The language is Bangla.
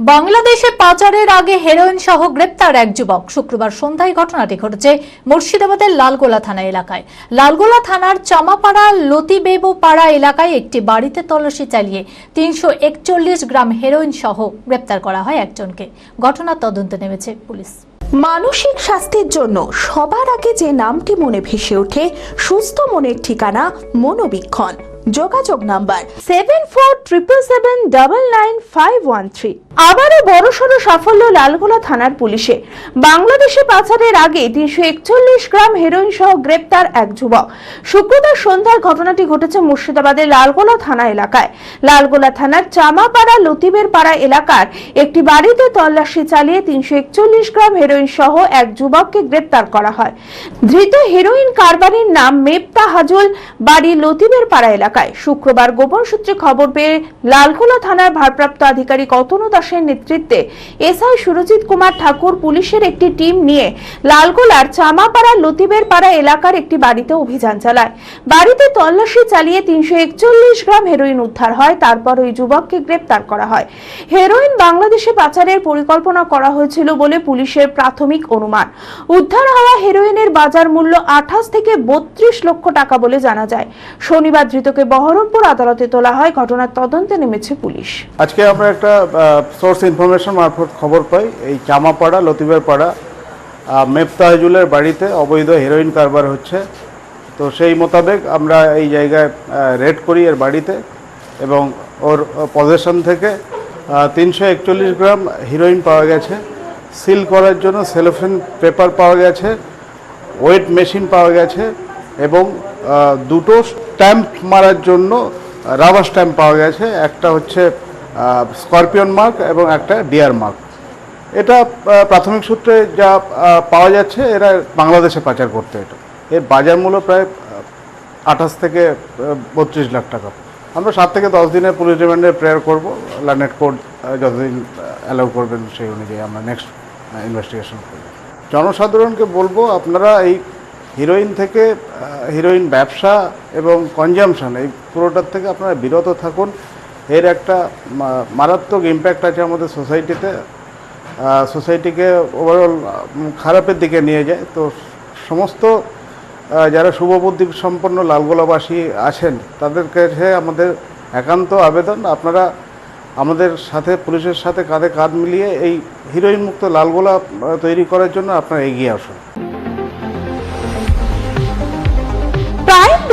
বাংলাদেশে পাচারের আগে হেরোইন সহ গ্রেপ্তার এক যুবক। শুক্রবার সন্ধ্যায় ঘটনাটি ঘটেছে মুর্শিদাবাদের লালগোলা থানা এলাকায়। লালগোলা থানার চামাপাড়া লতিবেবু পাড়া এলাকায় একটি বাড়িতে তল্লাশি চালিয়ে তিনশো একচল্লিশ গ্রাম হেরোইন সহ গ্রেপ্তার করা হয় একজনকে। ঘটনার তদন্তে নেমেছে পুলিশ। মানসিক স্বাস্থ্যের জন্য সবার আগে যে নামটি মনে ভেসে ওঠে, সুস্থ মনের ঠিকানা মনোবীক্ষণ। যোগাযোগ number seven four triple seven double nine five one three আবারও বড়সড় সাফল্য লালগোলা থানার পুলিশে। বাংলাদেশে পাচারের আগে তিনশো একচল্লিশ গ্রাম হেরোইন সহ গ্রেপ্তার এক যুবক। শুক্রবার সন্ধ্যার ঘটনাটি ঘটেছে মুর্শিদাবাদের লালগোলা থানা এলাকায়। লালগোলা থানার চামাপাড়া লতিবের পাড়া এলাকার একটি বাড়িতে তল্লাশি চালিয়ে তিনশো একচল্লিশ গ্রাম হেরোইন সহ এক যুবককে গ্রেপ্তার করা হয়। ধৃত হেরোইন কারবারির নাম মেপ্তা হাজুল, বাড়ি লতিবের পাড়া এলাকায় শুক্রবার গোপন সূত্রে খবর পেয়ে লালগোলা থানার ভারপ্রাপ্ত আধিকারিক অতনু দাসের নেতৃত্বে এসআই সুরজিৎ কুমার ঠাকুর পুলিশের একটি টিম নিয়ে লালগোলার চামাপাড়া লতিবের পাড়া এলাকার একটি বাড়িতে অভিযান চালায়। বাড়িতে তল্লাশি চালিয়ে তিনশো একচল্লিশ গ্রাম হেরোইন উদ্ধার হয়, তারপর ওই যুবককে গ্রেপ্তার করা হয়। হেরোইন বাংলাদেশে পাচারের পরিকল্পনা করা হয়েছিল বলে পুলিশের প্রাথমিক অনুমান। উদ্ধার হওয়া হেরোইনের বাজার মূল্য আঠাশ থেকে বত্রিশ লক্ষ টাকা বলে জানা যায়। শনিবার ধৃতকে বহরমপুর আদালতে তোলা হয় ঘটনার তদন্তে নেমেছে পুলিশ। আজকে আমরা একটা সোর্স ইনফরমেশন মারফত খবর পাই। এই চামাপাড়া লতিবের পাড়া আহ, বাড়িতে অবৈধ হেরোইন কারবার হচ্ছে। তো সেই মোতাবেক আমরা এই জায়গায় রেড করি এর বাড়িতে এবং ওর পজিশন থেকে তিনশো একচল্লিশ গ্রাম হিরোইন পাওয়া গেছে। সিল করার জন্য সেলোফেন পেপার পাওয়া গেছে ওয়েট মেশিন পাওয়া গেছে এবং দুটো স্ট্যাম্প মারার জন্য রাবার স্ট্যাম্প পাওয়া গেছে। একটা হচ্ছে স্করপিয়ন মার্ক এবং একটা ডিয়ার মার্ক এটা প্রাথমিক সূত্রে যা পাওয়া যাচ্ছে, এরা বাংলাদেশে পাচার করতে এটা। এর বাজার মূল্য প্রায় আঠাশ থেকে বত্রিশ লাখ টাকা। আমরা সাত থেকে দশ দিনের পুলিশ রিমান্ডের প্রেয়ার করব। লার্নেট কোর্ট যতদিন অ্যালাউ করবেন, সেই অনুযায়ী আমরা নেক্সট ইনভেস্টিগেশন করব। জনসাধারণকে বলব, আপনারা এই হিরোইন থেকে হিরোইন ব্যবসা এবং কনজামশন, এই পুরোটার থেকে আপনারা বিরত থাকুন। এর একটা মারাত্মক ইম্প্যাক্ট আছে আমাদের সোসাইটিতে সোসাইটিকে ওভারঅল খারাপের দিকে নিয়ে যায়। তো সমস্ত যারা শুভবুদ্ধি সম্পন্ন লালগোলাবাসী আছেন, তাদের কাছে আমাদের একান্ত আবেদন। আপনারা আমাদের সাথে, পুলিশের সাথে কাঁধে কাঁধ মিলিয়ে এই হিরোইন মুক্ত লালগোলা তৈরি করার জন্য আপনারা এগিয়ে আসুন।